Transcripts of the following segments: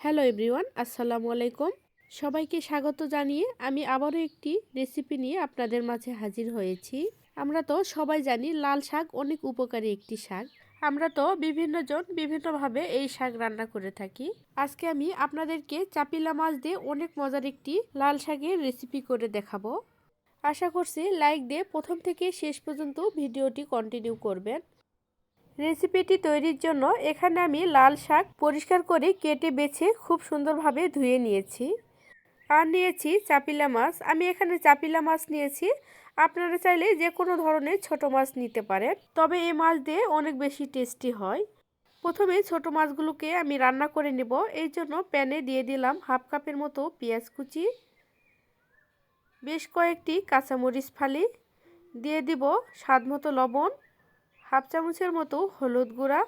Hello everyone, আসসালামু আলাইকুম। সবাইকে স্বাগত জানিয়ে আমি আবারও একটি রেসিপি নিয়ে আপনাদের মাঝে হাজির হয়েছি। আমরা তো সবাই জানি লাল শাক অনেক উপকারী একটি শাক। আমরা তো বিভিন্ন জন বিভিন্নভাবে এই শাক রান্না করে থাকি। আজকে আমি আপনাদেরকে চাপিলা মাছ দিয়ে অনেক মজার একটি লাল শাকের রেসিপি করে দেখাবো। আশা করছি লাইক দিয়ে প্রথম থেকে শেষ পর্যন্ত ভিডিওটি কন্টিনিউ করবেন। রেসিপিটি তৈরির জন্য এখানে আমি লাল শাক পরিষ্কার করে কেটে বেছে খুব সুন্দরভাবে ধুয়ে নিয়েছি। আর নিয়েছি চাপিলা মাছ। আমি এখানে চাপিলা মাছ নিয়েছি। আপনারা চাইলে যে কোনো ধরনের ছোট মাছ নিতে পারেন। তবে এই মাছ দিয়ে অনেক বেশি টেস্টি হয়। প্রথমে ছোট মাছগুলোকে আমি রান্না করে নেব। এই জন্য প্যানে দিয়ে দিলাম হাফ কাপের মতো পেঁয়াজ কুচি, বেশ কয়েকটি কাঁচামরিচ ফালি, দিয়ে দিব স্বাদ মতো লবণ হাফ চামচের মতো হলুদ গুঁড়া,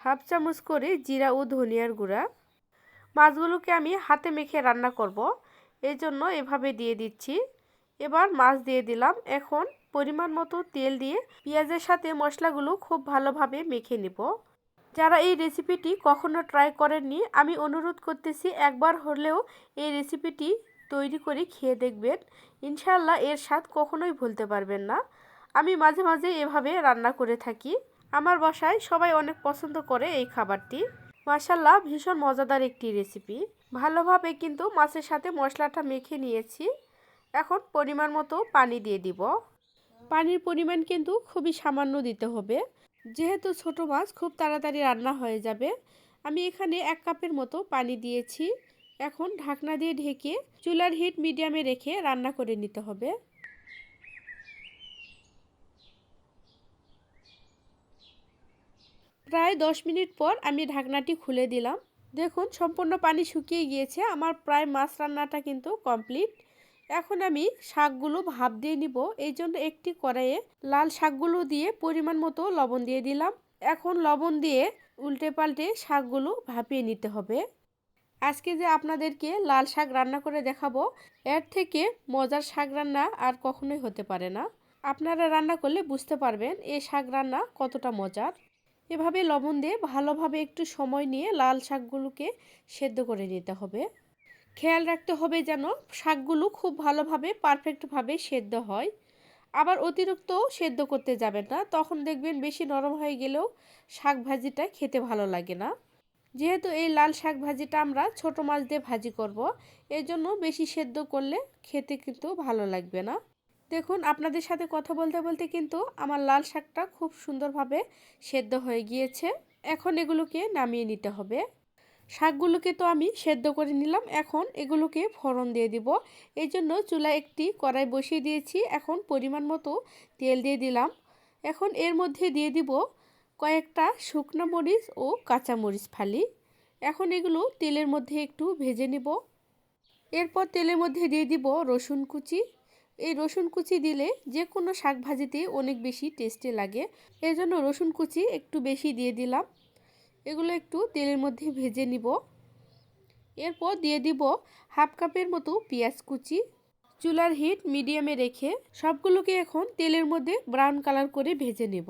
হাফ চামচ করে জিরা ও ধনিয়ার গুঁড়া। মাছগুলোকে আমি হাতে মেখে রান্না করব, এই জন্য এভাবে দিয়ে দিচ্ছি। এবার মাছ দিয়ে দিলাম। এখন পরিমাণ মতো তেল দিয়ে পেঁয়াজের সাথে মশলাগুলো খুব ভালোভাবে মেখে নিব। যারা এই রেসিপিটি কখনো ট্রাই করেননি, আমি অনুরোধ করতেছি একবার হলেও এই রেসিপিটি তৈরি করে খেয়ে দেখবেন। ইনশাল্লাহ এর স্বাদ কখনোই ভুলতে পারবেন না। আমি মাঝে মাঝে এভাবে রান্না করে থাকি। আমার বাসায় সবাই অনেক পছন্দ করে এই খাবারটি। মাসাল্লাহ ভীষণ মজাদার একটি রেসিপি। ভালোভাবে কিন্তু মাছের সাথে মশলাটা মেখে নিয়েছি। এখন পরিমাণ মতো পানি দিয়ে দিব। পানির পরিমাণ কিন্তু খুবই সামান্য দিতে হবে। যেহেতু ছোট মাছ, খুব তাড়াতাড়ি রান্না হয়ে যাবে। আমি এখানে এক কাপের মতো পানি দিয়েছি। এখন ঢাকনা দিয়ে ঢেকে চুলার হিট মিডিয়ামে রেখে রান্না করে নিতে হবে। প্রায় দশ মিনিট পর আমি ঢাকনাটি খুলে দিলাম। দেখুন, সম্পূর্ণ পানি শুকিয়ে গিয়েছে। আমার প্রায় মাছ রান্নাটা কিন্তু কমপ্লিট। এখন আমি শাকগুলো ভাপ দিয়ে নিব। এই জন্য একটি কড়াইয়ে লাল শাকগুলো দিয়ে পরিমাণ মতো লবণ দিয়ে দিলাম। এখন লবণ দিয়ে উল্টে পাল্টে শাকগুলো ভাপিয়ে নিতে হবে। আজকে যে আপনাদেরকে লাল শাক রান্না করে দেখাবো, এর থেকে মজার শাক রান্না আর কখনোই হতে পারে না। আপনারা রান্না করলে বুঝতে পারবেন, এই শাক রান্না কতটা মজার। এভাবে লবণ দিয়ে ভালোভাবে একটু সময় নিয়ে লাল শাকগুলোকে সেদ্ধ করে নিতে হবে। খেয়াল রাখতে হবে যেন শাকগুলো খুব ভালোভাবে, পারফেক্টভাবে সেদ্ধ হয়। আবার অতিরিক্ত সেদ্ধ করতে যাবেন না, তখন দেখবেন বেশি নরম হয়ে গেলেও শাক ভাজিটা খেতে ভালো লাগে না। যেহেতু এই লাল শাক ভাজিটা আমরা ছোট মাছ দিয়ে ভাজি করব এই জন্য বেশি সেদ্ধ করলে খেতে কিন্তু ভালো লাগবে না। দেখুন, আপনাদের সাথে কথা বলতে বলতে কিন্তু আমার লাল শাকটা খুব সুন্দরভাবে সেদ্ধ হয়ে গিয়েছে। এখন এগুলোকে নামিয়ে নিতে হবে। শাকগুলোকে তো আমি সেদ্ধ করে নিলাম, এখন এগুলোকে ফোড়ন দিয়ে দিব। এই জন্য চুলায় একটি কড়াই বসিয়ে দিয়েছি, এখন পরিমাণ মতো তেল দিয়ে দিলাম। এখন এর মধ্যে দিয়ে দিব কয়েকটা শুকনো মরিচ ও কাঁচা মরিচ ফালি। এখন এগুলো তেলের মধ্যে একটু ভেজে নিব। এরপর তেলের মধ্যে দিয়ে দিব রসুন কুচি। এই রসুন কুচি দিলে যে কোনো শাক ভাজিতে অনেক বেশি টেস্টে লাগে। এই জন্য রসুন কুচি একটু বেশি দিয়ে দিলাম। এগুলো একটু তেলের মধ্যে ভেজে নিব। এরপর দিয়ে দিব হাফ কাপের মতো পেঁয়াজ কুচি। চুলার হিট মিডিয়ামে রেখে সবগুলোকে এখন তেলের মধ্যে ব্রাউন কালার করে ভেজে নেব।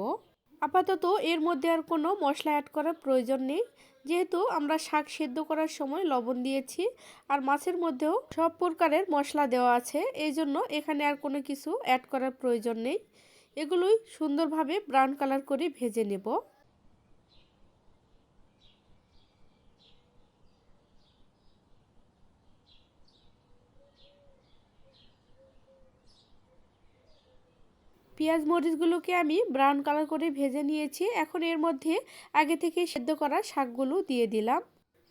আপাতত এর মধ্যে আর কোনো মশলা অ্যাড করার প্রয়োজন নেই। যেহেতু আমরা শাক সেদ্ধ করার সময় লবণ দিয়েছি আর মাছের মধ্যেও সব প্রকারের মশলা দেওয়া আছে, এই জন্য এখানে আর কোনো কিছু অ্যাড করার প্রয়োজন নেই। এগুলোই সুন্দরভাবে ব্রাউন কালার করে ভেজে নেব। পেঁয়াজ মরিচগুলোকে আমি ব্রাউন কালার করে ভেজে নিয়েছি। এখন এর মধ্যে আগে থেকে সেদ্ধ করা শাকগুলো দিয়ে দিলাম।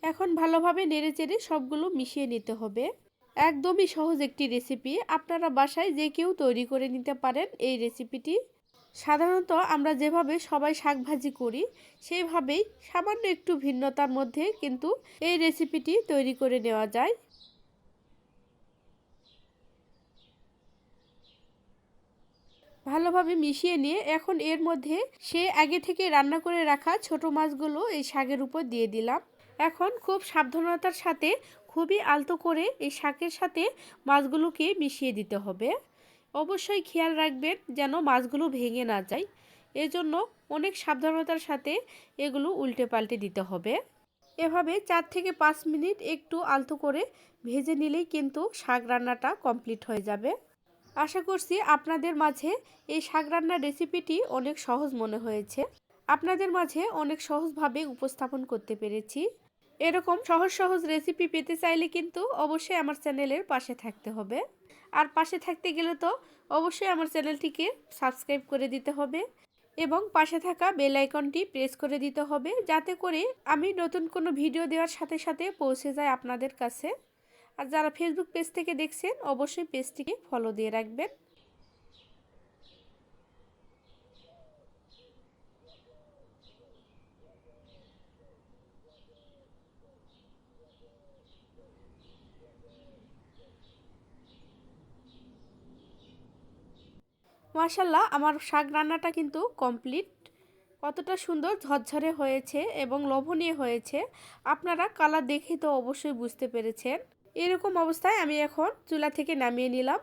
এখন ভালোভাবে নেড়ে চেড়ে সবগুলো মিশিয়ে নিতে হবে। একদমই সহজ একটি রেসিপি আপনারা বাসায় যে কেউ তৈরি করে নিতে পারেন এই রেসিপিটি সাধারণত আমরা যেভাবে সবাই শাক ভাজি করি, সেইভাবেই সামান্য একটু ভিন্নতার মধ্যে কিন্তু এই রেসিপিটি তৈরি করে নেওয়া যায়। ভালোভাবে মিশিয়ে নিয়ে এখন এর মধ্যে সে আগে থেকে রান্না করে রাখা ছোট মাছগুলো এই শাকের উপর দিয়ে দিলাম। এখন খুব সাবধানতার সাথে খুবই আলতো করে এই শাকের সাথে মাছগুলোকে মিশিয়ে দিতে হবে। অবশ্যই খেয়াল রাখবেন যেন মাছগুলো ভেঙে না যায়। এজন্য অনেক সাবধানতার সাথে এগুলো উল্টে পাল্টে দিতে হবে। এভাবে চার থেকে পাঁচ মিনিট একটু আলতো করে ভেজে নিলেই কিন্তু শাক রান্নাটা কমপ্লিট হয়ে যাবে। আশা করছি আপনাদের মাঝে এই শাক রান্নার রেসিপিটি অনেক সহজ মনে হয়েছে। আপনাদের মাঝে অনেক সহজভাবে উপস্থাপন করতে পেরেছি। এরকম সহজ সহজ রেসিপি পেতে চাইলে কিন্তু অবশ্যই আমার চ্যানেলের পাশে থাকতে হবে। আর পাশে থাকতে গেলে তো অবশ্যই আমার চ্যানেলটিকে সাবস্ক্রাইব করে দিতে হবে এবং পাশে থাকা বেল আইকনটি প্রেস করে দিতে হবে যাতে করে আমি নতুন কোনো ভিডিও দেওয়ার সাথে সাথে পৌঁছে যায় আপনাদের কাছে। আর যারা ফেসবুক পেজ থেকে দেখছেন, অবশ্যই পেজটিকে ফলো দিয়ে রাখবেন। মাশাল্লাহ আমার শাক রান্নাটা কিন্তু কমপ্লিট কতটা সুন্দর ঝরঝরে হয়েছে এবং লোভনীয় হয়েছে। আপনারা কালার দেখে তো অবশ্যই বুঝতে পেরেছেন। এরকম অবস্থায় আমি এখন চুলা থেকে নামিয়ে নিলাম।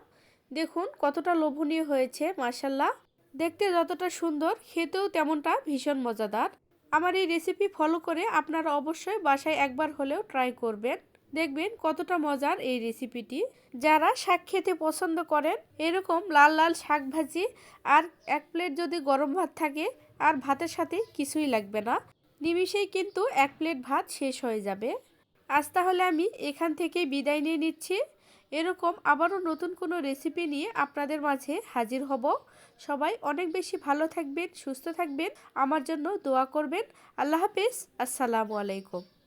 দেখুন কতটা লোভনীয় হয়েছে মার্শাল্লাহ দেখতে যতটা সুন্দর, খেতেও তেমনটা ভীষণ মজাদার। আমার এই রেসিপি ফলো করে আপনারা অবশ্যই বাসায় একবার হলেও ট্রাই করবেন। দেখবেন কতটা মজার এই রেসিপিটি যারা শাক খেতে পছন্দ করেন, এরকম লাল লাল শাক ভাজি আর এক প্লেট যদি গরম ভাত থাকে, আর ভাতের সাথে কিছুই লাগবে না। নিমিষেই কিন্তু এক প্লেট ভাত শেষ হয়ে যাবে। আজ তাহলে আমি এখান থেকে বিদায় নিয়ে নিচ্ছি। এরকম আবারও নতুন কোনো রেসিপি নিয়ে আপনাদের মাঝে হাজির হব। সবাই অনেক বেশি ভালো থাকবেন, সুস্থ থাকবেন। আমার জন্য দোয়া করবেন। আল্লাহ হাফিজ। আসসালামু আলাইকুম।